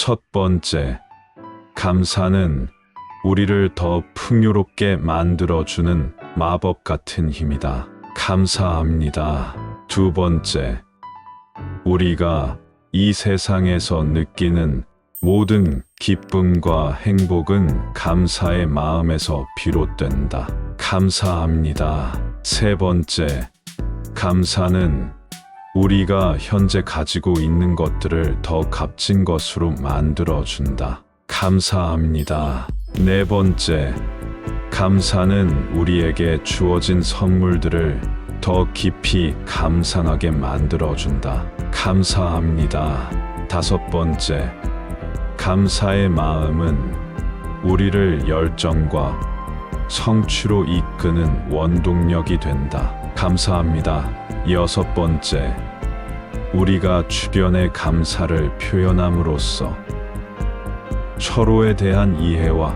첫 번째, 감사는 우리를 더 풍요롭게 만들어주는 마법 같은 힘이다. 감사합니다. 두 번째, 우리가 이 세상에서 느끼는 모든 기쁨과 행복은 감사의 마음에서 비롯된다. 감사합니다. 세 번째, 감사는 우리가 현재 가지고 있는 것들을 더 값진 것으로 만들어준다. 감사합니다. 네 번째, 감사는 우리에게 주어진 선물들을 더 깊이 감상하게 만들어준다. 감사합니다. 다섯 번째, 감사의 마음은 우리를 열정과 성취로 이끄는 원동력이 된다. 감사합니다. 여섯 번째, 우리가 주변의 감사를 표현함으로써 서로에 대한 이해와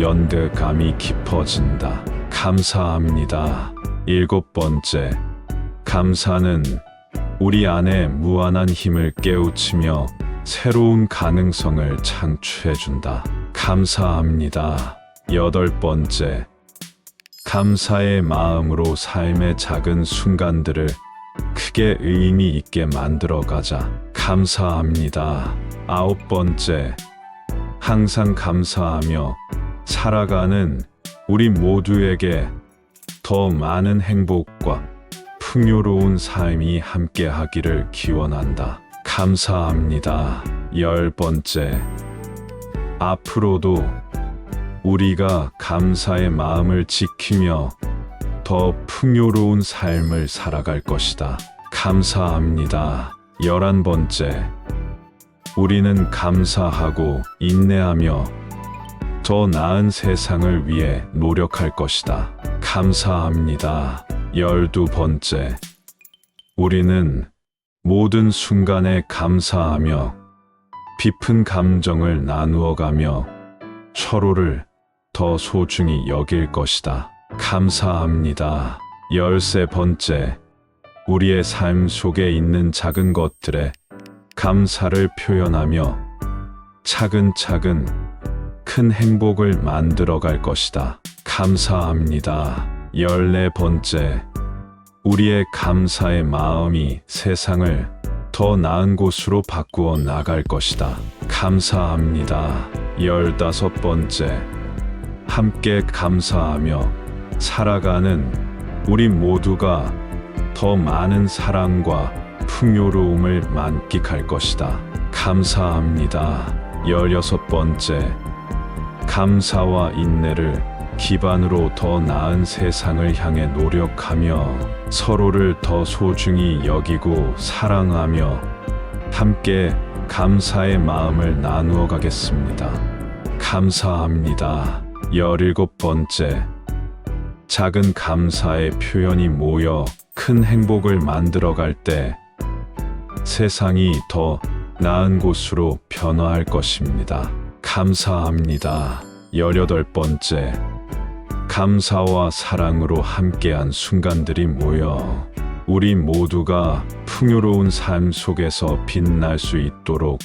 연대감이 깊어진다. 감사합니다. 일곱 번째, 감사는 우리 안에 무한한 힘을 깨우치며 새로운 가능성을 창출해준다. 감사합니다. 여덟 번째, 감사의 마음으로 삶의 작은 순간들을 크게 의미 있게 만들어 가자. 감사합니다. 아홉 번째, 항상 감사하며 살아가는 우리 모두에게 더 많은 행복과 풍요로운 삶이 함께 하기를 기원한다. 감사합니다. 열 번째, 앞으로도 우리가 감사의 마음을 지키며 더 풍요로운 삶을 살아갈 것이다. 감사합니다. 열한 번째, 우리는 감사하고 인내하며 더 나은 세상을 위해 노력할 것이다. 감사합니다. 열두 번째, 우리는 모든 순간에 감사하며 깊은 감정을 나누어가며 서로를 더 소중히 여길 것이다. 감사합니다. 열세 번째, 우리의 삶 속에 있는 작은 것들에 감사를 표현하며 차근차근 큰 행복을 만들어 갈 것이다. 감사합니다. 열네 번째, 우리의 감사의 마음이 세상을 더 나은 곳으로 바꾸어 나갈 것이다. 감사합니다. 열다섯 번째, 함께 감사하며 살아가는 우리 모두가 더 많은 사랑과 풍요로움을 만끽할 것이다. 감사합니다. 열여섯 번째, 감사와 인내를 기반으로 더 나은 세상을 향해 노력하며 서로를 더 소중히 여기고 사랑하며 함께 감사의 마음을 나누어 가겠습니다. 감사합니다. 열일곱 번째, 작은 감사의 표현이 모여 큰 행복을 만들어 갈 때 세상이 더 나은 곳으로 변화할 것입니다. 감사합니다. 열여덟 번째, 감사와 사랑으로 함께한 순간들이 모여 우리 모두가 풍요로운 삶 속에서 빛날 수 있도록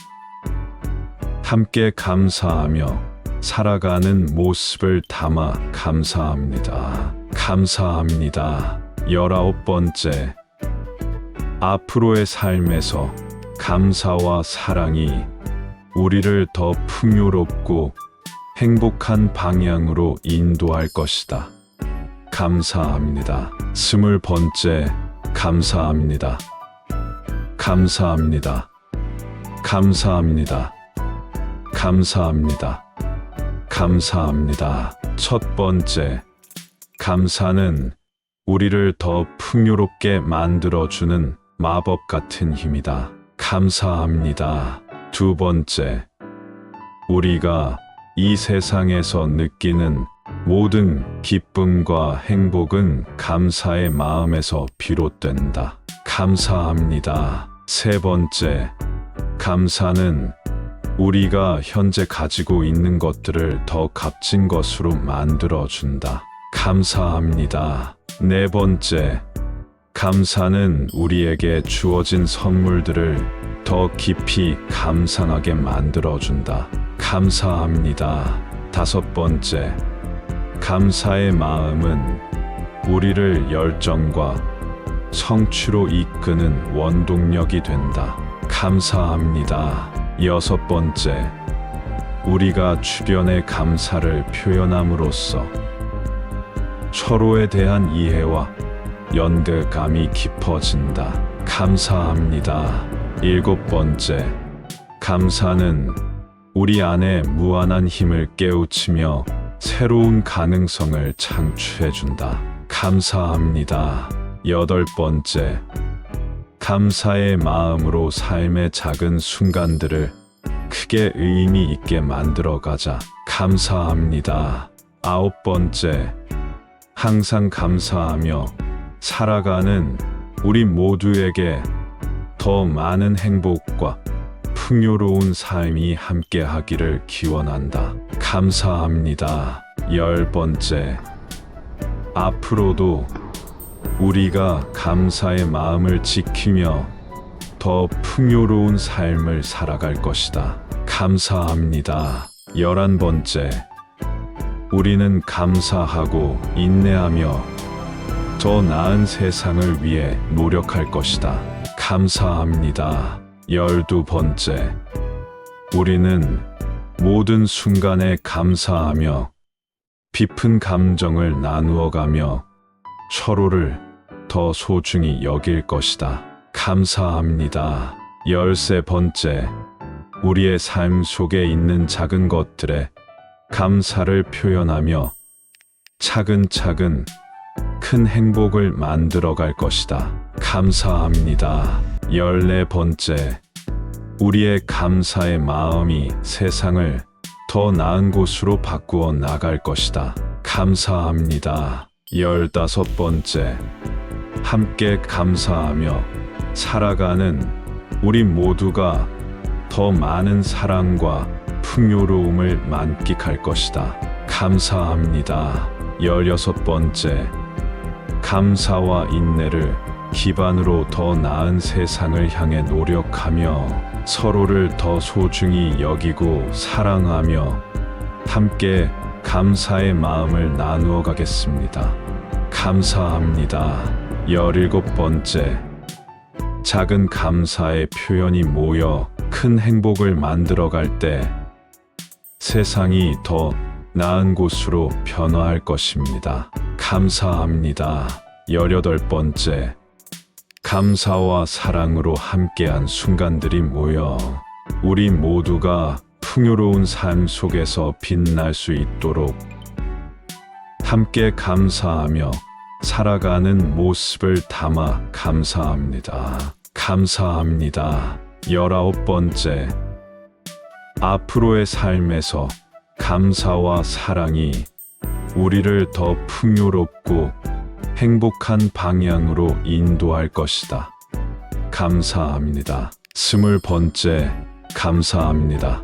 함께 감사하며 살아가는 모습을 담아 감사합니다. 감사합니다. 열아홉 번째, 앞으로의 삶에서 감사와 사랑이 우리를 더 풍요롭고 행복한 방향으로 인도할 것이다. 감사합니다. 스물 번째, 감사합니다. 감사합니다. 감사합니다. 감사합니다. 감사합니다. 첫 번째, 감사는 우리를 더 풍요롭게 만들어주는 마법 같은 힘이다. 감사합니다. 두 번째, 우리가 이 세상에서 느끼는 모든 기쁨과 행복은 감사의 마음에서 비롯된다. 감사합니다. 세 번째, 감사는 우리가 현재 가지고 있는 것들을 더 값진 것으로 만들어 준다. 감사합니다. 네 번째, 감사는 우리에게 주어진 선물들을 더 깊이 감상하게 만들어준다. 감사합니다. 다섯 번째, 감사의 마음은 우리를 열정과 성취로 이끄는 원동력이 된다. 감사합니다. 여섯 번째, 우리가 주변의 감사를 표현함으로써 서로에 대한 이해와 연대감이 깊어진다. 감사합니다. 일곱 번째, 감사는 우리 안에 무한한 힘을 깨우치며 새로운 가능성을 창출해준다. 감사합니다. 여덟 번째, 감사의 마음으로 삶의 작은 순간들을 크게 의미 있게 만들어 가자. 감사합니다. 아홉 번째, 항상 감사하며 살아가는 우리 모두에게 더 많은 행복과 풍요로운 삶이 함께 하기를 기원한다. 감사합니다. 열 번째, 앞으로도 우리가 감사의 마음을 지키며 더 풍요로운 삶을 살아갈 것이다. 감사합니다. 열한 번째, 우리는 감사하고 인내하며 더 나은 세상을 위해 노력할 것이다. 감사합니다. 열두 번째, 우리는 모든 순간에 감사하며 깊은 감정을 나누어가며 서로를 더 소중히 여길 것이다. 감사합니다. 열세 번째, 우리의 삶 속에 있는 작은 것들에 감사를 표현하며 차근차근 큰 행복을 만들어 갈 것이다. 감사합니다. 열네 번째, 우리의 감사의 마음이 세상을 더 나은 곳으로 바꾸어 나갈 것이다. 감사합니다. 열다섯 번째, 함께 감사하며 살아가는 우리 모두가 더 많은 사랑과 풍요로움을 만끽할 것이다. 감사합니다. 열여섯 번째, 감사와 인내를 기반으로 더 나은 세상을 향해 노력하며 서로를 더 소중히 여기고 사랑하며 함께 감사의 마음을 나누어 가겠습니다. 감사합니다. 열일곱 번째, 작은 감사의 표현이 모여 큰 행복을 만들어 갈 때 세상이 더 나은 곳으로 변화할 것입니다. 감사합니다. 열여덟 번째, 감사와 사랑으로 함께한 순간들이 모여 우리 모두가 풍요로운 삶 속에서 빛날 수 있도록 함께 감사하며 살아가는 모습을 담아 감사합니다. 감사합니다. 열아홉 번째, 앞으로의 삶에서 감사와 사랑이 우리를 더 풍요롭고 행복한 방향으로 인도할 것이다. 감사합니다. 스물 번째, 감사합니다.